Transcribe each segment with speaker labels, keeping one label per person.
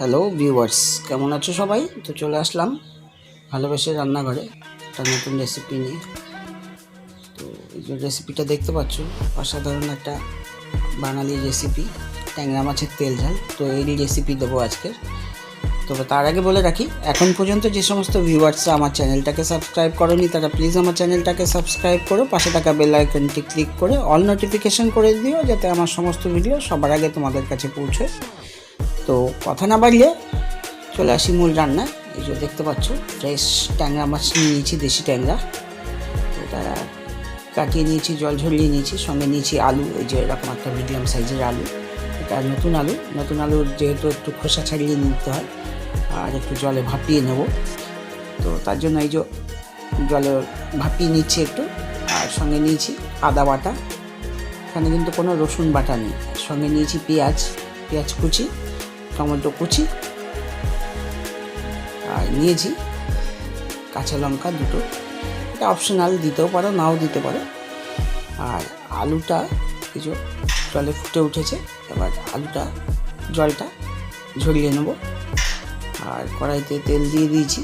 Speaker 1: Hello viewers কেমন আছো সবাই? তো চলে আসলাম ভালোবেসে রান্নাঘরে একটা নতুন রেসিপি নিয়ে। তো এই যে রেসিপিটা দেখতে পাচ্ছ, অসাধারণ একটা বাঙালি রেসিপি ট্যাংরা মাছের তেল ঝাল। তো এই রেসিপি দেবো আজকের তবে তার আগে বলে রাখি, এখন পর্যন্ত যে সমস্ত ভিউয়ার্সরা আমার চ্যানেলটাকে সাবস্ক্রাইব করনি, তারা প্লিজ আমার চ্যানেলটাকে সাবস্ক্রাইব করো, পাশে থাকা বেল আইকনটি ক্লিক করে অল নোটিফিকেশন করে দিও, যাতে আমার সমস্ত ভিডিও সবার আগে তোমাদের কাছে পৌঁছয়। তো কথা না বাড়িয়ে চলে আসি মূল রান্না। এই যে দেখতে পাচ্ছ, ফ্রেশ ট্যাংরা মাছ নিয়ে নিয়েছি, দেশি ট্যাংরা। এটা কাটিয়ে নিয়েছি, জল ঝরিয়ে নিয়েছি, সঙ্গে নিয়েছি আলু। এই যে এরকম একটা মিডিয়াম সাইজের আলু। এটা নতুন আলু। নতুন আলু যেহেতু একটু খোসা ছাড়িয়ে নিতে হয়, আর একটু জলে ভাপিয়ে নেব। তো তার জন্য এই যে জলে ভাপিয়ে নিচ্ছি একটু, আর সঙ্গে নিয়েছি আদা বাটা। এখানে কিন্তু কোনো রসুন বাটা নেই। সঙ্গে নিয়েছি পেঁয়াজ পেঁয়াজ কুচি টমেটো কুচি আর নিয়েছি কাঁচা লঙ্কা দুটো। এটা অপশনাল দিতেও পারো, নাও দিতে পারো। আর আলুটা কিছু জলে ফুটে উঠেছে, এবার আলুটা, জলটা ঝরিয়ে নেব। আর কড়াইতে তেল দিয়ে দিয়েছি।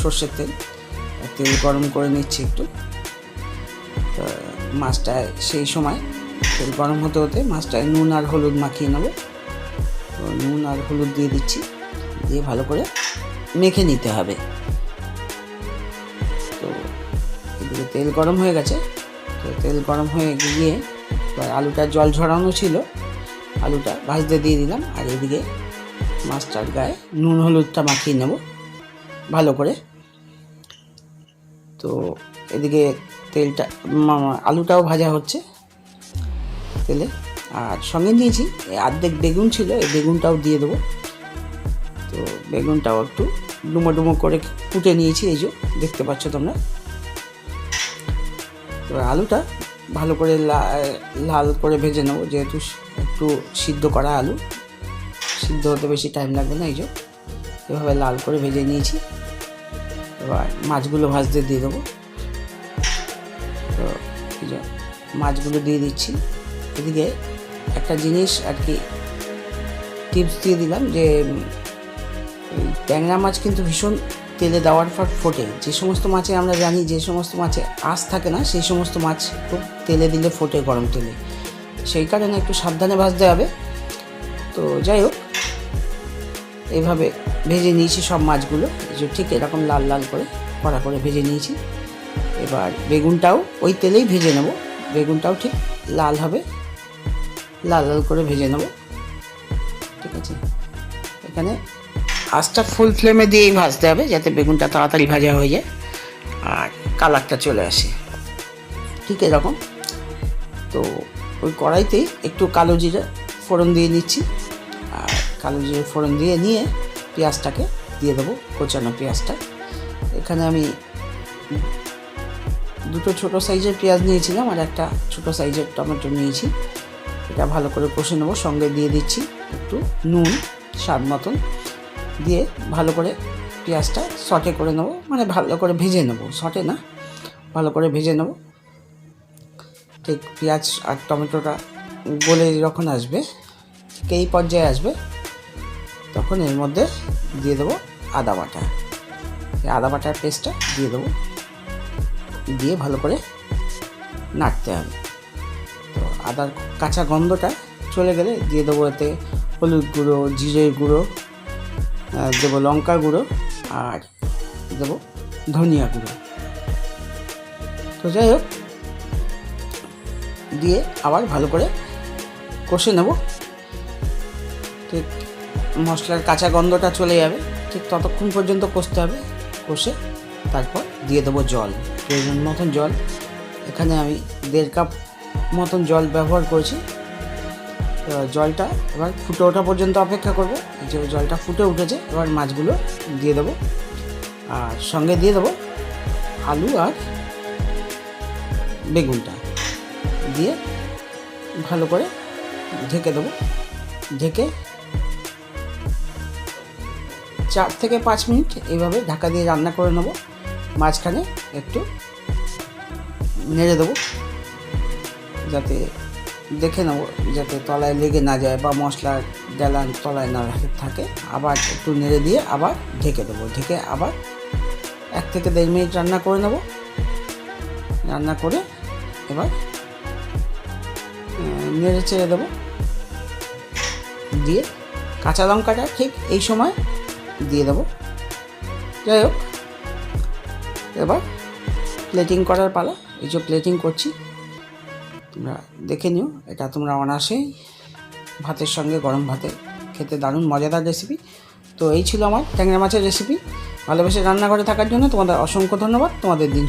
Speaker 1: সর্ষের তেল তেল গরম করে নিচ্ছি একটু। তো মাছটায় সেই সময় তেল গরম হতে হতে মাছটায় নুন আর হলুদ মাখিয়ে নেব। তো নুন আর হলুদ দিয়ে দিচ্ছি। দিয়ে ভালো করে মেখে নিতে হবে। তো এদিকে তেল গরম হয়ে গেছে। তো তেল গরম হয়ে গিয়ে এবার আলুটা জল ঝরানো ছিল। আলুটা ভাজতে দিয়ে দিলাম। আর এদিকে মাছটার গায়ে নুন হলুদটা মাখিয়ে নেব। ভালো করে। তো এদিকে তেলটা আলুটাও ভাজা হচ্ছে। তেলে আর সঙ্গে নিয়েছি, এই অর্ধেক বেগুন ছিল, এই বেগুনটাও দিয়ে দেবো। তো বেগুনটাও একটু ডুমো ডুমো করে কুটে নিয়েছি, এই যে দেখতে পাচ্ছ তোমরা। তো আলুটা ভালো করে লাল করে ভেজে নেব, যেহেতু একটু সিদ্ধ করা আলু। সিদ্ধ হতে বেশি টাইম লাগবে না, এই যে। এভাবে লাল করে ভেজে নিয়েছি। এবার মাছগুলো ভাজতে দিয়ে দেবো। তো এই যে মাছগুলো দিয়ে দিচ্ছি। এদিকে একটা জিনিস আর কি টিপস দিয়ে দিলাম যে ট্যাংরা মাছ কিন্তু ভীষণ তেলে দেওয়ার পর ফোটে। যে সমস্ত মাছে আমরা জানি যে সমস্ত মাছে আঁশ থাকে না, সেই সমস্ত মাছ খুব তেলে দিলে ফোটে গরম তেলে। সেই কারণে একটু সাবধানে ভাজতে হবে। তো যাই হোক, এভাবে ভেজে নিয়েছি সব মাছগুলো। যে ঠিক এরকম লাল লাল করে কড়া করে ভেজে নিয়েছি। এবার বেগুনটাও ওই তেলেই ভেজে নেব। বেগুনটাও ঠিক লাল হবে। লাল লাল করে ভেজে নেব। ঠিক আছে? এখানে আঁচটা ফুল ফ্লেমে দিয়েই ভাজতে হবে, যাতে বেগুনটা তাড়াতাড়ি ভাজা হয়ে যায়। আর কালারটা চলে আসে। ঠিক এরকম। তো ওই কড়াইতেই একটু কালো জিরে ফোড়ন দিয়ে নিচ্ছি। আর কালো জিরে ফোড়ন দিয়ে নিয়ে পেঁয়াজটাকে দিয়ে দেবো, কোচানো পেঁয়াজটা। এখানে আমি দুটো ছোট সাইজের পেঁয়াজ নিয়েছিলাম আর একটা ছোট সাইজের টমেটো নিয়েছি। এটা ভালো করে কষে নেব। সঙ্গে দিয়ে দিচ্ছি একটু নুন, স্বাদ মতন। দিয়ে ভালো করে পেঁয়াজটা সটে করে নেব। মানে ভালো করে ভেজে নেব। সটে না, ভালো করে ভেজে নেব। ঠিক পেঁয়াজ আর টমেটোটা গলে যখন আসবে, ঠিক এই পর্যায়ে আসবে, তখন এর মধ্যে দিয়ে দেবো আদা বাটা। আদা বাটার পেস্টটা দিয়ে দেবো। দিয়ে ভালো করে নাড়তে হবে। আদার কাঁচা গন্ধটা চলে গেলে দিয়ে দেবো এতে হলুদ গুঁড়ো জিরের গুঁড়ো দেবো লঙ্কা গুঁড়ো আর দেবো ধনিয়া গুঁড়ো। তো যাই হোক, দিয়ে আবার ভালো করে কষে নেব। ঠিক মশলার কাঁচা গন্ধটা চলে যাবে। ঠিক ততক্ষণ পর্যন্ত কষতে হবে। কষে তারপর দিয়ে দেবো জল। প্রয়োজন মতন জল। এখানে আমি দেড় কাপ মতন জল ব্যবহার করেছি। জলটা এবার ফুটে ওঠা পর্যন্ত অপেক্ষা করব। যে জলটা ফুটে উঠেছে, এবার মাছগুলো দিয়ে দেবো। আর সঙ্গে দিয়ে দেবো আলু আর বেগুনটা। দিয়ে ভালো করে ঢেকে দেবো। ঢেকে চার থেকে পাঁচ মিনিট এইভাবে ঢাকা দিয়ে রান্না করে নেব। মাঝখানে একটু নেড়ে দেবো। যাতে দেখে নেব, যাতে তলায় লেগে না যায় বা মশলার ডালা তলায় না থাকে। আবার একটু নেড়ে দিয়ে আবার ঢেকে দেবো। ঢেকে আবার এক থেকে দেড় মিনিট রান্না করে নেব। রান্না করে এবার নেড়ে চেড়ে দেবো। দিয়ে কাঁচা লঙ্কাটা ঠিক এই সময় দিয়ে দেবো। যাই হোক, এবার প্লেটিং করার পালা। এই যে প্লেটিং করছি তোমরা দেখে নিও। এটা তোমরা অনায়াসেই ভাতের সঙ্গে গরম ভাতে খেতে দারুণ মজাদার রেসিপি তো এই ছিল আমার ট্যাংরা মাছের রেসিপি ভালোবেসে রান্নাঘরে থাকার জন্য তোমাদের অসংখ্য ধন্যবাদ। তোমাদের দিন